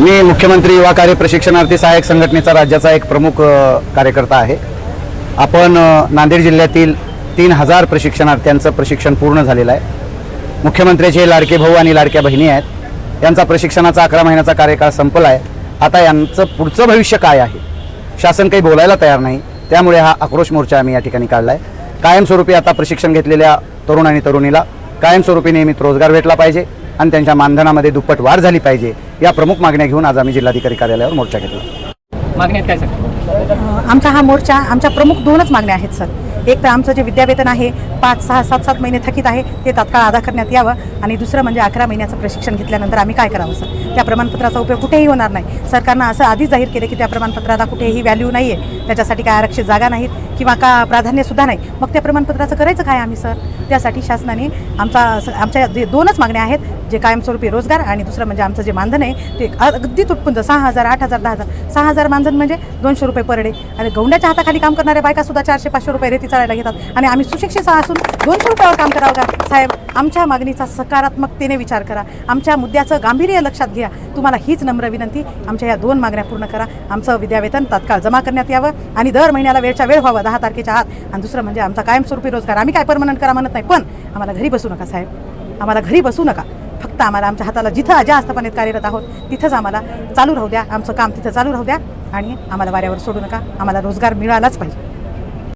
मी मुख्यमंत्री युवा कार्य प्रशिक्षणार्थी सहाय्यक संघटनेचा राज्याचा एक प्रमुख कार्यकर्ता आहे. आपण नांदेड जिल्ह्यातील तीन हजार प्रशिक्षणार्थ्यांचं प्रशिक्षण पूर्ण झालेलं आहे. मुख्यमंत्र्याचे लाडके भाऊ आणि लाडक्या बहिणी आहेत. यांचा प्रशिक्षणाचा अकरा महिन्याचा कार्यकाळ संपला आहे आता यांचं पुढचं भविष्य काय आहे? शासन काही बोलायला तयार नाही. त्यामुळे हा आक्रोश मोर्चा आम्ही या ठिकाणी काढला आहे कायमस्वरूपी आता प्रशिक्षण घेतलेल्या तरुण आणि तरुणीला कायमस्वरूपी नियमित रोजगार भेटला पाहिजे. आणि त्यांच्या मानधनामध्ये दुप्पट वाढ झाली पाहिजे. या प्रमुख मागण्या घेऊन आज आम्ही जिल्हाधिकारी कार्यालयावर मोर्चा घेतला. मागण्यात काय आमचा हा मोर्चा आमच्या प्रमुख दोनच मागण्या आहेत सर. एक तर आमचं जे विद्यावेतन आहे पाच सहा सात सात महिने थकीत आहे ते तात्काळ अदा करण्यात यावं आणि दुसरं म्हणजे अकरा महिन्याचं प्रशिक्षण घेतल्यानंतर आम्ही काय करावं सर? त्या प्रमाणपत्राचा उपयोग कुठेही होणार नाही. सरकारनं असं आधीच जाहीर केलं की त्या प्रमाणपत्राला कुठेही व्हॅल्यू नाही आहे त्याच्यासाठी काय आरक्षित जागा नाहीत किंवा का प्राधान्यसुद्धा नाही. मग त्या प्रमाणपत्राचं करायचं काय आम्ही सर? त्यासाठी शासनाने आमचा आमच्या जे दोनच मागण्या आहेत जे कायमस्वरूपी रोजगार आणि दुसरं म्हणजे आमचं जे मानधन आहे ते अगदी तुटपुंज सहा हजार आठ हजार दहा हजार. सहा हजार मानधन म्हणजे दोनशे रुपये पर डे. आणि गौंड्याच्या हाताखाली काम करणाऱ्या बायकासुद्धा चारशे पाचशे रुपये रेती चालायला घेतात. आणि आम्ही सुशिक्षित असून दोनशे रुपयावर काम करावं का? साहेब आमच्या मागणीचा सकारात्मकतेने विचार करा. आमच्या मुद्द्याचं गांभीर्य लक्षात घ्या. तुम्हाला हीच नम्र विनंती. आमच्या या दोन मागण्या पूर्ण करा. आमचं विद्यावेतन तात्काळ जमा करण्यात यावं आणि दर महिन्याला वेळच्या वेळ व्हावा दहा तारखेच्या आत. आणि दुसरं म्हणजे आमचा कायमस्वरूपी रोजगार. आम्ही काय परमनंट करा म्हणत नाही पण आम्हाला घरी बसू नका साहेब. आम्हाला घरी बसू नका. फक्त आम्हाला आमच्या हाताला जिथं ज्या आस्थापनेत कार्यरत आहोत तिथंच आम्हाला चालू राहू द्या. आमचं काम तिथं चालू राहू द्या आणि आम्हाला वाऱ्यावर सोडू नका. आम्हाला रोजगार मिळालाच पाहिजे.